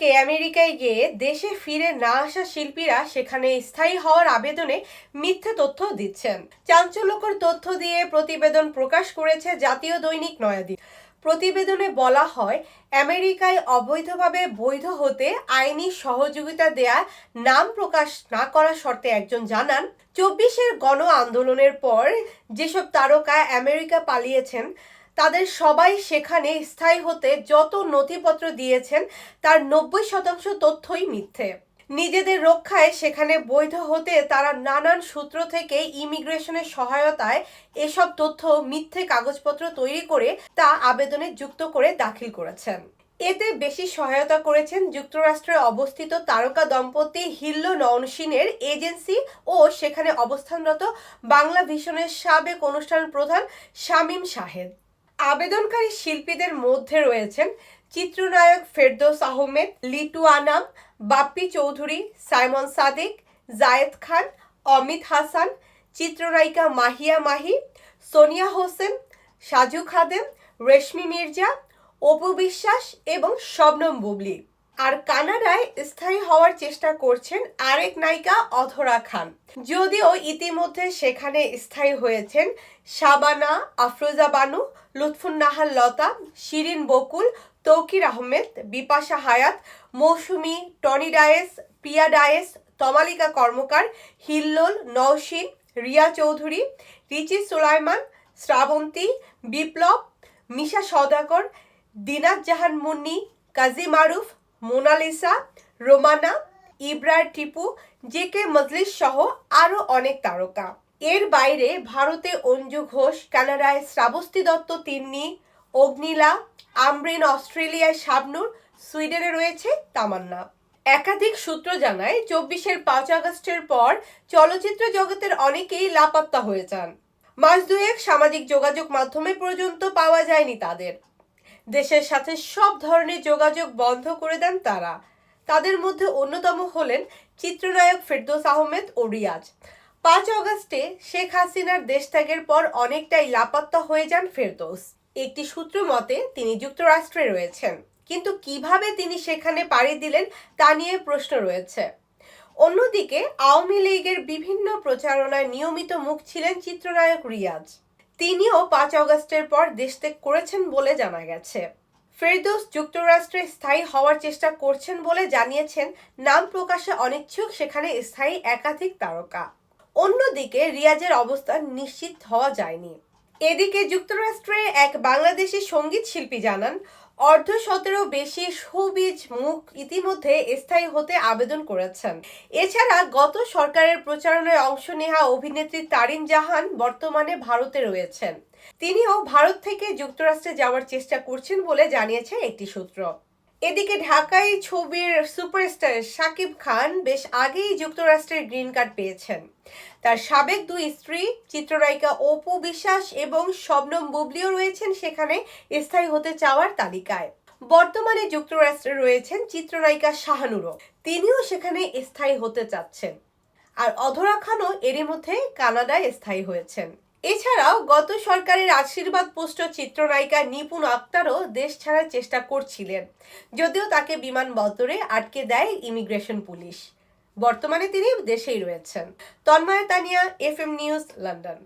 অন্যদিকে আমেরিকায় গিয়ে দেশে ফিরে না আসা শিল্পীরা সেখানে স্থায়ী হওয়ার আবেদনে মিথ্যে তথ্য দিচ্ছেন। চাঞ্চল্যকর তথ্য দিয়ে প্রতিবেদন প্রকাশ করেছে জাতীয় দৈনিক নয়াদিন প্রতিবেদনে বলা হয়, আমেরিকায় অবৈধভাবে বৈধ হতে আইনি সহযোগিতা দেয়া নাম প্রকাশ না করার শর্তে একজন জানান, চব্বিশের গণ আন্দোলনের পর যেসব তারকা আমেরিকা পালিয়েছেন তাদের সবাই সেখানে স্থায়ী হতে যত নথিপত্র দিয়েছেন, তার নব্বই শতাংশ তথ্যই মিথ্যে। নিজেদের রক্ষায় সেখানে বৈধ হতে তারা নানান সূত্র থেকে ইমিগ্রেশনের সহায়তায় এসব তথ্য, মিথ্যে কাগজপত্র তৈরি করে তা আবেদনে যুক্ত করে দাখিল করেছেন। এতে বেশি সহায়তা করেছেন যুক্তরাষ্ট্রে অবস্থিত তারকা দম্পতি হিল্লো নওনসিনের এজেন্সি ও সেখানে অবস্থানরত বাংলা ভিশনের সাবেক অনুষ্ঠান প্রধান শামীম শাহেদ। আবেদনকারী শিল্পীদের মধ্যে রয়েছেন চিত্রনায়ক ফেরদোস আহমেদ, লিটু আনাম, বাপ্পি চৌধুরী, সাইমন সাদিক, জায়েদ খান, অমিত হাসান, চিত্রনায়িকা মাহিয়া মাহি, সোনিয়া হোসেন, সাজু খাদেম, রেশমি মির্জা, অপু বিশ্বাস এবং শবনম বুবলি। আর কানাডায় স্থায়ী হওয়ার চেষ্টা করছেন আরেক নায়িকা অধরা খান। যদিও ইতিমধ্যে সেখানে স্থায়ী হয়েছেন শাবানা, আফরোজা বানু, লুৎফুন্নাহার লতা, শিরিন বকুল, তৌকির আহমেদ, বিপাশা হায়াত, মৌসুমি, Tony Dias Priya Dias, Tomalika Karmakar, Hillol Nowshin Riya Chowdhury, Richi Sulaiman, Srabanti, Biplob, Misha Sawdagar Dinat Jahan Munni, Kazi Maruf Monalisa, Romana Ibrar Tipu, J K Majlish সহ আরও অনেক তারকা। এর বাইরে ভারতে অঞ্জু ঘোষ, কানাডায় শ্রাবস্তি দত্ত তিন্নি, অগ্নিলা, আমরিন, অস্ট্রেলিয়ায় শাবনুর, সুইডেনে রয়েছে তামান্না। একাধিক সূত্র জানায়, চব্বিশের পাঁচ আগস্টের পর চলচ্চিত্র জগতের অনেকেই লাপাত্তা হয়ে যান। মাস দুয়েক সামাজিক যোগাযোগ মাধ্যমে পর্যন্ত পাওয়া যায়নি তাদের। দেশের সাথে সব ধরনের যোগাযোগ বন্ধ করে দেন তারা। তাদের মধ্যে অন্যতম হলেন চিত্রনায়ক ফেরদৌস আহমেদ ও রিয়াজ। পাঁচ অগস্টে শেখ হাসিনার দেশ ত্যাগের পর অনেকটাই লাপাত্তা হয়ে যান ফেরদৌস। একটি সূত্র মতে, তিনি যুক্তরাষ্ট্রে রয়েছেন। কিন্তু কীভাবে তিনি সেখানে পাড়ি দিলেন, তা নিয়ে প্রশ্ন রয়েছে। অন্যদিকে, আওয়ামী লীগের বিভিন্ন প্রচারণায় নিয়মিত মুখ ছিলেন চিত্রনায়ক রিয়াজ। তিনিও পাঁচ অগস্টের পর দেশত্যাগ করেছেন বলে জানা গেছে। ফেরদৌস যুক্তরাষ্ট্রে স্থায়ী হওয়ার চেষ্টা করছেন বলে জানিয়েছেন। নাম প্রকাশে অনিচ্ছুক, সেখানে স্থায়ী একাধিক তারকা। অন্যদিকে রিয়াজের অবস্থান নিশ্চিত হওয়া যায়নি। এদিকে যুক্তরাষ্ট্রে এক বাংলাদেশি সংগীত শিল্পী জানান অর্ধ শতেরও বেশি সুবীজ মুখ ইতিমধ্যে স্থায়ী হতে আবেদন করেছেন। এছাড়া গত সরকারের প্রচারণায় অংশ নেওয়া অভিনেত্রী তারিন জাহান বর্তমানে ভারতে রয়েছেন। তিনিও ভারত থেকে যুক্তরাষ্ট্রে যাওয়ার চেষ্টা করছেন বলে জানিয়েছে একটি সূত্র। এদিকে ঢাকায় ছবির সুপারস্টার শাকিব খান বেশ আগেই যুক্তরাষ্ট্রের গ্রিন কার্ড পেয়েছেন। তার সাবেক দুই স্ত্রী, চিত্রনায়িকা অপু বিশ্বাস এবং শবনম বুবলিও রয়েছেন সেখানে স্থায়ী হতে চাওয়ার তালিকায়। বর্তমানে যুক্তরাষ্ট্রে রয়েছেন চিত্রনায়িকা শাহানুরও। তিনিও সেখানে স্থায়ী হতে চাচ্ছেন। আর অধরা খানও এরই মধ্যে কানাডায় স্থায়ী হয়েছেন। এছাড়াও গত সরকারের আশীর্বাদ পুষ্ট চিত্রনায়িকা নিপুণ আক্তারও দেশ ছাড়ার চেষ্টা করছিলেন, যদিও তাকে বিমানবন্দরে আটকে দেয় ইমিগ্রেশন পুলিশ। বর্তমানে তিনি দেশেই রয়েছেন। Tanmoy Tania F M news, London.